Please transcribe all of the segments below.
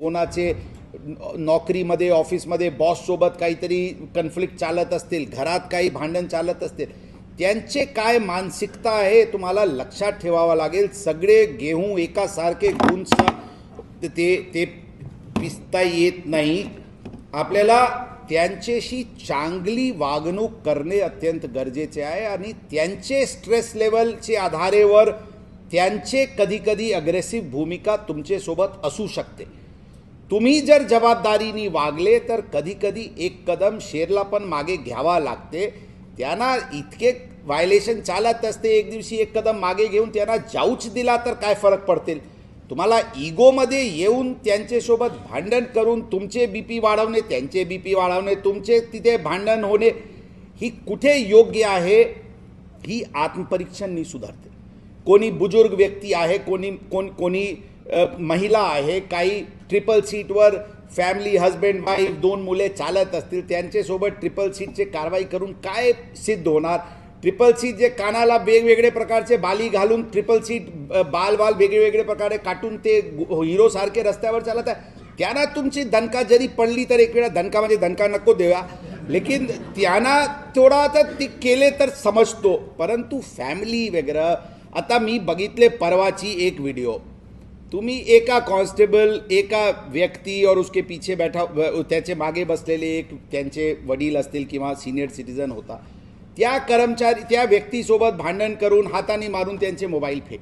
कोणाचे नोकरीमध्ये ऑफिसमध्ये बॉससोबत काहीतरी कन्फ्लिक्ट चालत असतील घरात काही भांडण चालत असतील त्यांचे काय मानसिकता आहे तुम्हाला लक्षात ठेवावं लागेल. सगळे गेहूं एकासारखे गुंच ते ते पिसता येत नाही. आपल्याला त्यांच्याशी चांगली वागणूक करणे अत्यंत गरजेचे आहे आणि त्यांचे स्ट्रेस लेवलचे आधारेवर त्यांचे कधीकधी अग्रेसिव्ह भूमिका तुमच्यासोबत असू शकते. तुम्ही जर जबाबदारीने वागले तर कधीकधी एक कदम शेरला पण मागे घ्यावा लागते. त्यांना इतके व्हायलेशन चालत असते एक दिवशी एक कदम मागे घेऊन त्यांना जाऊच दिला तर काय फरक पडतील? तुम्हाला इगोमध्ये येऊन त्यांच्यासोबत भांडण करून तुमचे बी पी वाढवणे त्यांचे बी पी वाढवणे तुमचे तिथे भांडण होणे ही कुठे योग्य आहे? ही आत्मपरीक्षणनी सुधारते. कोणी बुजुर्ग व्यक्ती आहे कोणी कोण कोणी महिला आहे काही ट्रिपल सीटवर फॅमिली हजबंड वाईफ दोन मुले चालत असतील त्यांच्यासोबत ट्रिपल सीटचे कारवाई करून काय सिद्ध होणार? ट्रिपल सीट जे कानाला वेगवेगळे प्रकारचे बाली घालून ट्रिपल सीट बाल बाल वेगवेगळे प्रकारे काटून ते हिरोसारखे रस्त्यावर चालत आहे. त्यांना तुमची दणका जरी पडली तर एक वेळा दणका म्हणजे दणका नको देऊया लेकिन त्यांना थोडा तर ती केले तर समजतो. परंतु फॅमिली वगैरे आता मी बघितले परवाची एक व्हिडिओ. तुम्ही एका कॉन्स्टेबल एका व्यक्ती और उसके पीछे बैठा त्याचे मागे बसलेले एक त्यांचे वडील असतील किंवा सिनियर सिटीजन होता त्या कर्मचारी त्या व्यक्तीसोबत भांडण करून हाताने मारून त्यांचे मोबाईल फेक.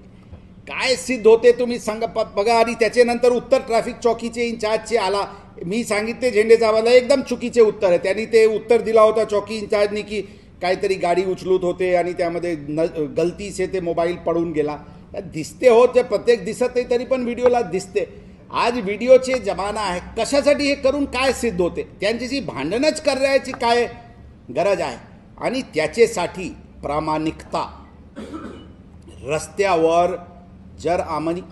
काय सिद्ध होते तुम्ही सांग प- बघा आणि त्याच्यानंतर उत्तर ट्रॅफिक चौकीचे इन्चार्जचे आला. मी सांगितले झेंडे साहेबाला एकदम चुकीचे उत्तर आहे. त्यांनी ते उत्तर दिला होता चौकी इन्चार्जनी की काहीतरी गाडी उचलूत होते आणि त्यामध्ये न गलतीचे ते मोबाईल पडून गेला. दिसते हो ते प्रत्येक दिसत नाही तरी पण व्हिडिओला दिसते. आज व्हिडिओचे जमाना आहे. कशासाठी हे करून काय सिद्ध होते? त्यांच्याशी भांडणच करायची काय गरज आहे? आणि त्याच्यासाठी प्रामाणिकता. रस्त्यावर जर आम्ही